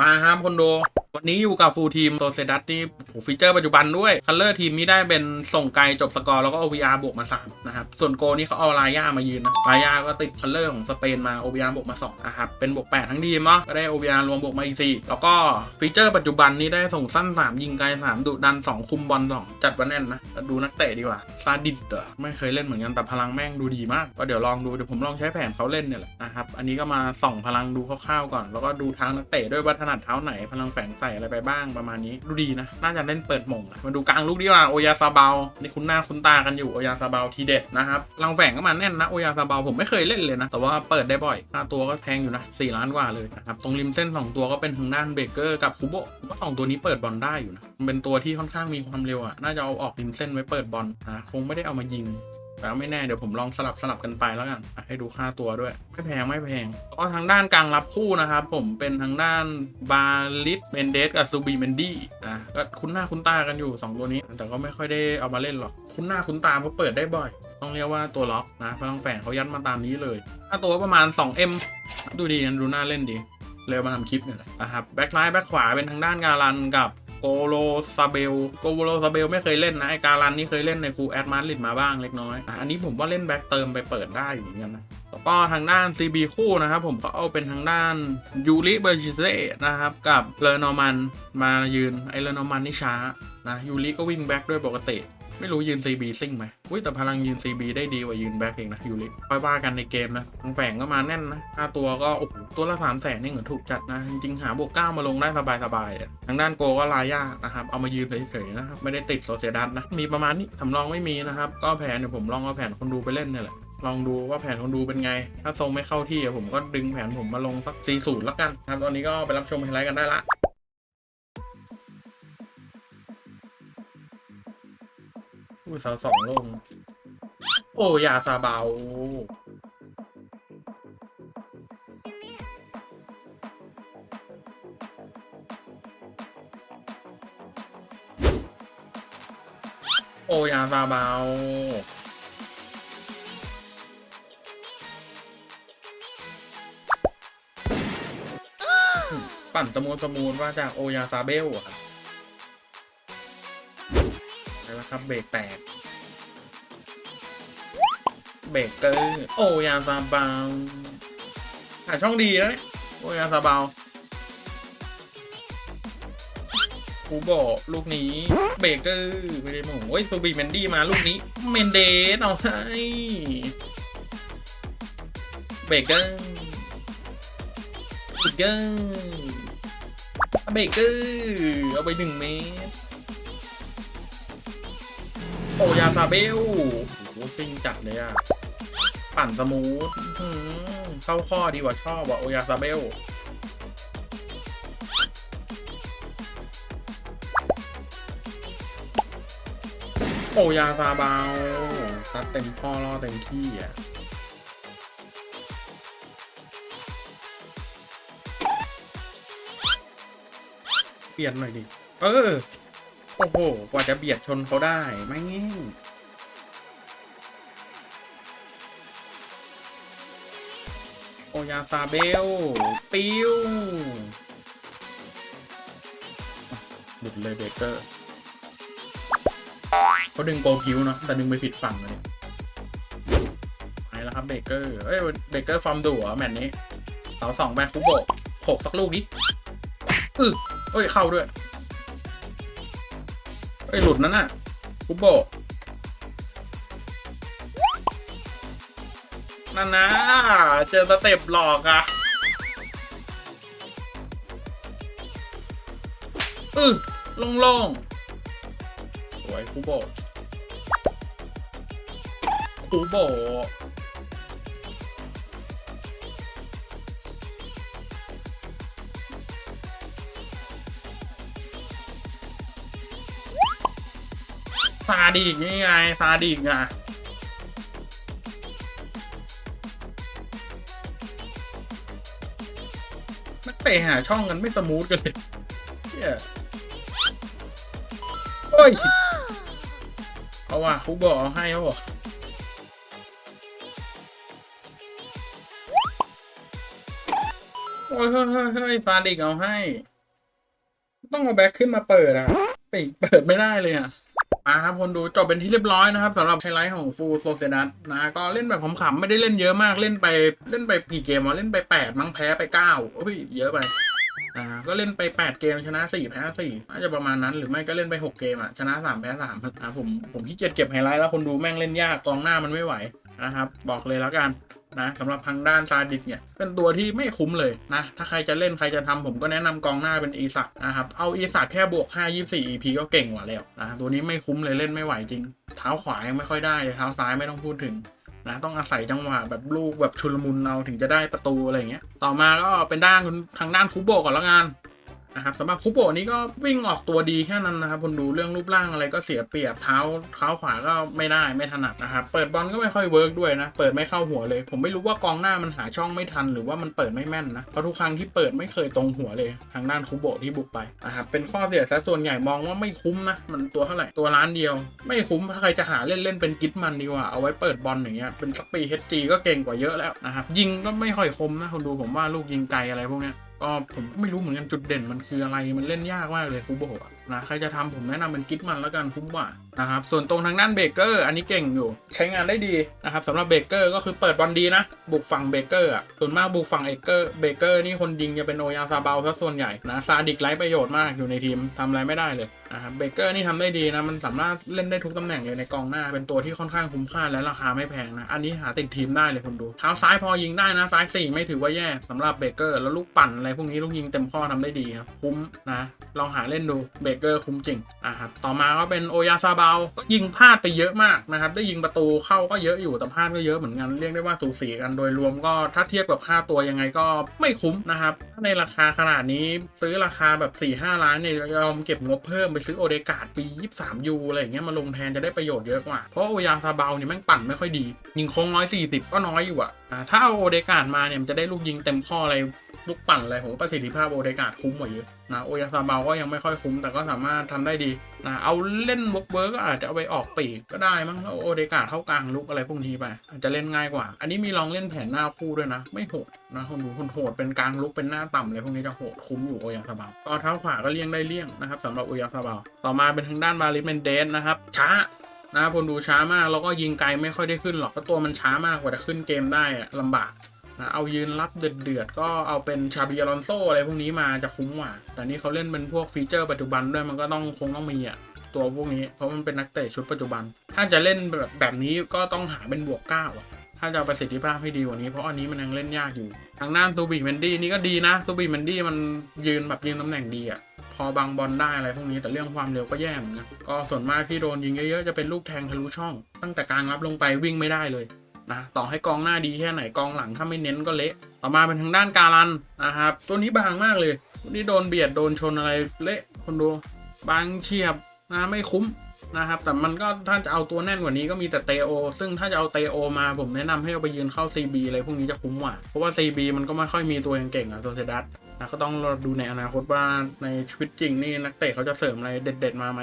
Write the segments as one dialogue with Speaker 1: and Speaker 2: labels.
Speaker 1: มาห้ามคอนโด วันนี้อยู่กับฟูลทีมโตเซดัตนี่โหฟีเจอร์ปัจจุบันด้วย คัลเลอร์ทีมนี้ได้เป็นส่งไกลจบสกอร์ แล้วก็ OVR บวกมา 3 นะครับ ส่วนโกนี่เขาเอาลาย่ามายืนนะลาย่าก็ติดคัลเลอร์ของสเปนมา OVR บวกมา2นะครับ เป็นบวก 8 ทั้งทีมเนาะก็ได้ OVR รวมบวกมาอีก4แล้วก็ฟีเจอร์ปัจจุบันนี้ได้ส่งสั้น 3 ยิงไกล 3 ดุดัน 2 คุมบอล2จัดวันแน่นนะดูนักเตะดีกว่าซาดิดเหรอไม่เคยเล่นเหมือนกันแต่พลังแม่งดูดีมากก็เดี๋ยวลองดูเดี๋ยวผมลองใช้แผนเขาเล่นเนี่ยแหละนะครับอันนี้ก็มาส่องพลังดูคร่าวๆก่อน แล้วก็ดูทางนักเตะด้วยว่าถนัดเท้าไหนพลังแฝงใส่อะไรไปบ้างประมาณนี้ ดูดีนะ น่าจะเล่นเปิดมงอะมาดูกลางลูกดีกว่าโอยาซาเบานี่คุณหน้าคุณตากันอยู่โอยาซาเบาทีเด็ดนะครับพลังแฝงก็มาแน่นนะโอยาซาเบาผมไม่เคยเล่นเลยนะ แต่ว่าเปิดได้บ่อยค่าตัวก็แพงอยู่นะ4ล้านกว่าเลยนะครับตรงริมเส้น 2 ตัวก็เป็นทางด้านเบเกอร์กับคูโบผมว่าสองตัวนี้เปิดบอลได้อยู่นะมันเป็นตัวที่ค่อนข้างมีความเร็วอะน่าจะเอาออกริมเส้นไว้เปิดบอลอะคงไม่ได้เอามายิง แต่ไม่แน่เดี๋ยวผมลองสลับสลับกันไปแล้วกันให้ดูค่าตัวด้วย ไม่แพงไม่แพงแล้วก็ทางด้านกลางรับคู่นะครับ ผมเป็นทางด้านบาลิสเมนเดสกับซูบีเมนดี้อะก็คุ้นหน้าคุ้นตากันอยู่ 2 ตัวนี้ แต่ก็ไม่ค่อยได้เอามาเล่นหรอก คุ้นหน้าคุ้นตาเพราะเปิดได้บ่อย ต้องเรียกว่าตัวล็อกนะพลังแฝงเขายัดมาตามนี้เลยค่าตัวประมาณ 2M ดูดีกันดูน่าเล่นดีเลยมาทำคลิปเนี่ยแหละนะครับแบ็คซ้ายแบ็คขวาเป็นทางด้านการันกับ โกโลซาเบลโกโลซาเบลไม่เคยเล่นนะไอการันนี่เคยเล่นในฟูลแอดมาริดมาบ้างเล็กน้อย อันนี้ผมว่าเล่นแบ็คเติมไปเปิดได้อยู่เหมือนกันนะแล้วก็ทางด้าน CB คู่นะครับผมก็เอาเป็นทางด้านยูริเบอร์ชิเซ่นะครับกับเลอนอร์มันมายืนไอเลอนอร์มันนี่ช้านะยูริก็วิ่งแบ็คด้วยปกติ ไม่รู้ยืน CB ซิ่งไหมอุ้ยแต่พลังยืน CB ได้ดีกว่ายืนแบ็กเองนะยูริค่อยว่ากันในเกมนะทางแฝงก็มาแน่นนะค่าตัวก็โอ้โหตัวละสามแสนนี่เหมือนถูกจัดนะ จริงๆหาบวกเก้ามาลงได้สบายๆอะทางด้านโกก็ลายากนะครับ เอามายืนเฉยๆนะครับ ไม่ได้ติดโซเซดัสนะ มีประมาณนี้สำรองไม่มีนะครับ ก็แผนเดี๋ยวผมลองเอาแผนคนดูไปเล่นเนี่ยแหละลองดูว่าแผนคนดูเป็นไง ถ้าทรงไม่เข้าที่ผมก็ดึงแผนผมมาลงสัก 40 แล้วกันครับ ตอนนี้ก็ไปรับชมไฮไลท์กันได้ละ อุ้ยเสาสองลง โอ้ยาซาเบาโอ้ยาซาเบาปั่นสมูนสมูนว่าจากโอยาซาเบลอะครับ ครับเบรกแตกเบรกเกอร์โอยาซาเบาหาช่องดีแล้วเนี่ยโอยาซาเบากูบอกลูกนี้เบรกเกอร์ไม่ได้มองโอ้ยซูบีเมนดี้มาลูกนี้เมนเดสเอาให้เบรกเกอร์เบรกเกอร์เบรกเกอร์เอาไปหนึ่งเมตร โอยาซาเบลโอ้โหซิงจัดเลยอะปั่นสมูทหือเข้าข้อดีกว่าชอบว่ะโอยาซาเบลโอยาซาเบาซัดเต็มข้อล่อเต็มที่อะเปลี่ยนหน่อยดิ เออ โอ้โห กว่าจะเบียดชนเขาได้ ไม่ง่ายโอยาซาเบลปิวหลุดเลยเบเกอร์เขาดึงโกคิวเนาะแต่ดึงไปผิดฝั่งเลยไปแล้วครับเบเกอร์ เอ้ยเบเกอร์ฟอร์มดุเหรอแมตช์นี้เสาสองแบคุโบะโขกสักลูกดิอึเอ้ย เข้าด้วย เอ้ยหลุดนั่นน่ะคุโบนั่นนะ เจอสเต็ปหลอกอะอือโล่งสวยคุโบคุโบ ซาดิกนี่ไงซาดิกอะนักเตะหาช่องกันไม่สมูทกันเลยเหี้ยโอ้ยเอาว่ะคุโบะเอาให้เขาบอกโอ้ยเฮ้ยเฮ้ยเฮ้ยฟาดิกเอาให้ ต้องเอาแบ็คขึ้นมาเปิดอะปีกเปิดไม่ได้เลยอะ มาครับคนดูจบเป็นที่เรียบร้อยนะครับสำหรับไฮไลท์ของฟูโซเซดัสนะก็เล่นแบบขำๆไม่ได้เล่นเยอะมากเล่นไปเล่นไปกี่เกมวะเล่นไปแปดมั้งแพ้ไปเก้าโอ้ยเยอะไปอ่าก็เล่นไป 8 เกมชนะ 4 แพ้4น่าจะประมาณนั้นหรือไม่ก็เล่นไป 6 เกมอะชนะ 3 แพ้3ครับอ่าผมผมขี้เกียจเก็บไฮไลท์แล้วคนดูแม่งเล่นยากกองหน้ามันไม่ไหวนะครับบอกเลยแล้วกัน นะสำหรับทางด้านซาดิสเนี่ยเป็นตัวที่ไม่คุ้มเลยนะ ถ้าใครจะเล่นใครจะทำผมก็แนะนำกองหน้าเป็นอีสักนะครับ เอาอีสักแค่บวก 5 24 EP ก็เก่งกว่าแล้วนะตัวนี้ไม่คุ้มเลยเล่นไม่ไหวจริง เท้าขวายังไม่ค่อยได้เท้าซ้ายไม่ต้องพูดถึงนะต้องอาศัยจังหวะแบบลูกแบบชุลมุนเอาถึงจะได้ประตูอะไรอย่างเงี้ย ต่อมาก็เป็นด้านทางด้านคูโบก่อนละกัน นะครับสำหรับคุโบะนี้ก็วิ่งออกตัวดีแค่นั้นนะครับคุณดูเรื่องรูปร่างอะไรก็เสียเปรียบเท้าเท้าขวาก็ไม่ได้ไม่ถนัดนะครับเปิดบอลก็ไม่ค่อยเวิร์กด้วยนะเปิดไม่เข้าหัวเลย ผมไม่รู้ว่ากองหน้ามันหาช่องไม่ทัน หรือว่ามันเปิดไม่แม่นนะเพราะทุกครั้งที่เปิดไม่เคยตรงหัวเลยทางด้านคุโบะที่บุกไปนะครับเป็นข้อเสียซะส่วนใหญ่มองว่าไม่คุ้มนะมันตัวเท่าไหร่ตัวล้านเดียว ไม่คุ้มถ้าใครจะหาเล่นเล่นเป็นกิฟมันดีกว่าเอาไว้เปิดบอลอย่างเงี้ยเป็นสักปีเฮจีก็เก่งกว่าเยอะแล้วนะครับยิงก็ไม่ค่อยคมนะคุณดูผมว่าลูกยิงไกลอะไรพวกเนี้ย ก็ผมก็ไม่รู้เหมือนกันจุดเด่นมันคืออะไรมันเล่นยากมากเลยฟูโบะ นะใครจะทำผมแนะนำเป็นกิฟมันแล้วกันคุ้มกว่านะครับส่วนตรงทางด้านเบเกอร์อันนี้เก่งอยู่ ใช้งานได้ดีนะครับสำหรับเบเกอร์ก็คือเปิดบอลดีนะ บุกฝั่งเบเกอร์อะส่วนมากบุกฝั่งเอเกอร์เบเกอร์นี่คนยิงจะเป็นโอยาซาเบาซะส่วนใหญ่นะซาดิกไร้ประโยชน์มากอยู่ในทีมทำอะไรไม่ได้เลยนะครับเบเกอร์นี่ทำได้ดีนะมันสามารถเล่นได้ทุกตำแหน่งเลยในกองหน้า เป็นตัวที่ค่อนข้างคุ้มค่าและราคาไม่แพงนะอันนี้หาติดทีมได้เลยคุณดูเท้าซ้ายพอยิงได้นะซ้ายสี่ไม่ถือว่าแย่สำหรับเบเกอร์แล้วลูกปั่นอะไรพวกนี้ลูกยิงเต็มข้อทำได้ดีครับคุ้มนะลองหาเล่นดูเบเกอร์คุ้มจริงอะครับต่อมาก็เป็นโอยาซาเบาก็ยิงพลาดไปเยอะมากนะครับ ได้ยิงประตูเข้าก็เยอะอยู่แต่พลาดก็เยอะเหมือนกันเรียกได้ว่าสูสีกันโดยรวมก็ถ้าเทียบกับค่าตัวยังไงก็ไม่คุ้มนะครับถ้าในราคาขนาดนี้ซื้อราคาแบบ4ี่ห้าล้านเนี่ยยอมเก็บงบเพิ่มไปซื้อโอเดกาดปี 23 ยูอะไรอย่างเงี้ยมาลงแทนจะได้ประโยชน์เยอะกว่า เพราะโอยาซาเบาเนี่ยแม่งปั่นไม่ค่อยดี ยิงโค้งร้อยสี่สิบก็น้อยอยู่อะถ้าเอาโอเดกาดมาเนี่ยมันจะได้ลูกยิงเต็มข้ออะไร ลูกปั่นอะไรผมประสิทธิภาพโอเดกาดคุ้มกว่าเยอะนะโอยาซาบาก็ยังไม่ค่อยคุ้มแต่ก็สามารถทำได้ดีนะเอาเล่นวกเวิร์กก็อาจจะเอาไปออกปีกก็ได้มั้งเอาโอเดกาดเข้ากลางลุกอะไรพวกนี้ไปอาจจะเล่นง่ายกว่า อันนี้มีลองเล่นแผนหน้าคู่ด้วยนะ ไม่โหดนะคนดูคนโหดเป็นกลางลุกเป็นหน้าต่ำอะไรพวกนี้จะโหดคุ้มอยู่โอยาซาบาก็เท้าขวาก็เลี่ยงได้เลี่ยงนะครับสำหรับโอยาซาบาต่อมาเป็นทางด้านมาริเมนเดสนะครับช้านะครับคนดูช้ามากแล้วก็ยิงไกลไม่ค่อยได้ขึ้นหรอกเพราะตัวมันช้ามากกว่าจะขึ้นเกมได้ลำบาก นะเอายืนรับเดือดๆก็เอาเป็นชาบิอลอนโซอะไรพวกนี้มาจะคุ้มกว่า แต่นี่เขาเล่นเป็นพวกฟีเจอร์ปัจจุบันด้วยมันก็ต้องคงต้องมีอะตัวพวกนี้เพราะมันเป็นนักเตะชุดปัจจุบัน ถ้าจะเล่นแบบแบบนี้ก็ต้องหาเป็นบวกเก้าอะถ้าจะประสิทธิภาพให้ดีกว่านี้เพราะอันนี้มันยังเล่นยากอยู่ ทางด้านตูบีแมนดี้นี่ก็ดีนะตูบีแมนดี้มันยืนแบบยืนตำแหน่งดีอะพอบางบอลได้อะไรพวกนี้แต่เรื่องความเร็วก็แย่เหมือนกันก็ส่วนมากที่โดนยิงเยอะๆจะเป็นลูกแทงทะลุช่อง ตั้งแต่กลางรับลงไปวิ่งไม่ได้เลย นะต่อให้กองหน้าดีแค่ไหนกองหลังถ้าไม่เน้นก็เละต่อมาเป็นทางด้านการันนะครับตัวนี้บางมากเลยตัวนี้โดนเบียดโดนชนอะไรเละคนดูบางเฉียบนะไม่คุ้มนะครับแต่มันก็ถ้าจะเอาตัวแน่นกว่านี้ก็มีแต่เตโอ ซึ่งถ้าจะเอาเตโอมาผมแนะนำให้เอาไปยืนเข้า CB อะไรพวกนี้จะคุ้มกว่า เพราะว่า CB มันก็ไม่ค่อยมีตัวเก่งๆอะตัวเซดัสนะก็ต้องรอดูในอนาคตว่าในชีวิตจริงนี่นักเตะเขาจะเสริมอะไรเด็ด ๆ มาไหม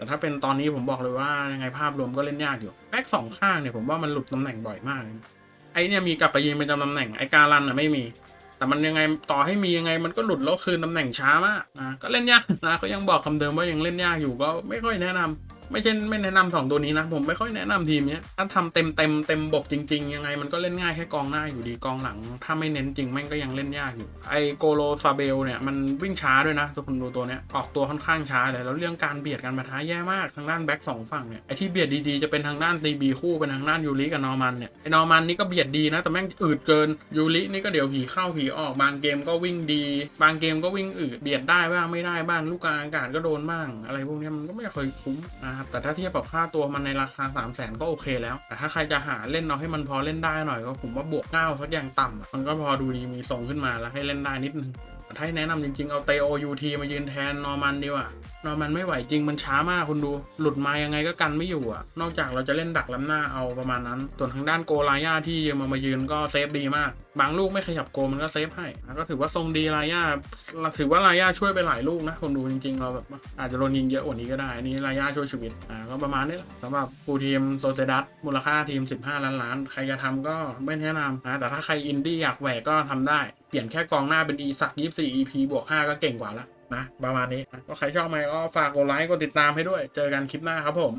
Speaker 1: แต่ถ้าเป็นตอนนี้ผมบอกเลยว่ายังไงภาพรวมก็เล่นยากอยู่แบ็กสองข้างเนี่ยผมว่ามันหลุดตำแหน่งบ่อยมากเลยไอเนี่ยมีกลับไปยืนเป็นตำแหน่งไอการันอะไม่มี แต่มันยังไงต่อให้มียังไงมันก็หลุดแล้วคืนตำแหน่งช้ามากนะก็เล่นยากนะก็ยังบอกคำเดิมว่ายังเล่นยากอยู่ก็ไม่ค่อยแนะนำ ไม่ใช่ไม่แนะนำสองตัวนี้นะ ผมไม่ค่อยแนะนำทีมเนี้ยถ้าทำเต็มเต็มเต็มบกจริง ๆ ยังไง มันก็เล่นง่ายแค่กองหน้าอยู่ดีกองหลัง ถ้าไม่เน้นจริงแม่งก็ยังเล่นยากอยู่ ไอโกโลซาเบลเนี่ยมันวิ่งช้าด้วยนะตัวคุณดูตัวเนี้ยออกตัวค่อนข้างช้าเลยแล้วเรื่องการเบียดกันมาท้าแย่มากทางด้านแบ็กสองฝั่งเนี่ยไอที่เบียดดีๆจะเป็นทางด้านซีบีคู่เป็นทางด้านยูริกับนอร์มันเนี่ยไอนอร์มันนี่ก็เบียดดีนะแต่แม่งอืดเกินยูรินี่ก็เดี๋ยวผีเข้าผีออกบางเกมก็วิ่งดี บางเกมก็วิ่งอืดเบียดได้บ้างไม่ได้บ้างลูกกลางอากาศก็โดนบ้างอะไรพวกนี้มันก็ไม่เคยคุ้มนะครับ แต่ถ้าเทียบกับค่าตัวมันในราคา 3 0 0แสนก็โอเคแล้ว แต่ถ้าใครจะหาเล่นเอาให้มันพอเล่นได้หน่อยก็ผมว่าบวกเก้าสักอย่างต่ำมันก็พอดูดีมีทรงขึ้นมาแล้วให้เล่นได้นิดนึงแต่ถ้าแนะนำจริงๆ เอาเตโอยูทีมายืนแทนนอร์มันดีกว่านอร์มันไม่ไหวจริงมันช้ามากคุณดู หลุดมายังไงก็กันไม่อยู่อะ นอกจากเราจะเล่นดักล้ำหน้าเอาประมาณนั้น ส่วนทางด้านโกลาย่าที่ยืมมามายืนก็เซฟดีมากบางลูกไม่ขยับโกมันก็เซฟให้นะก็ถือว่าทรงดีลายาถือว่าลายาช่วยไปหลายลูกนะคนดูจริงๆ เราแบบอาจจะโดนยิงเยอะกว่านี้ก็ได้ อันนี้ลายาช่วยชีวิต อ่าก็ประมาณนี้แหละสำหรับฟูลทีมโซเซดัสมูลค่าทีม 15 ล้านล้าน ใครจะทำก็ไม่แนะนำนะ แต่ถ้าใครอินดี้อยากแหวกก็ทำได้ เปลี่ยนแค่กองหน้าเป็นอีสัก24 EP บวก 5 ก็เก่งกว่าละนะประมาณนี้ก็ใครชอบไหมก็ฝากกดไลค์กดติดตามให้ด้วย เจอกันคลิปหน้าครับผม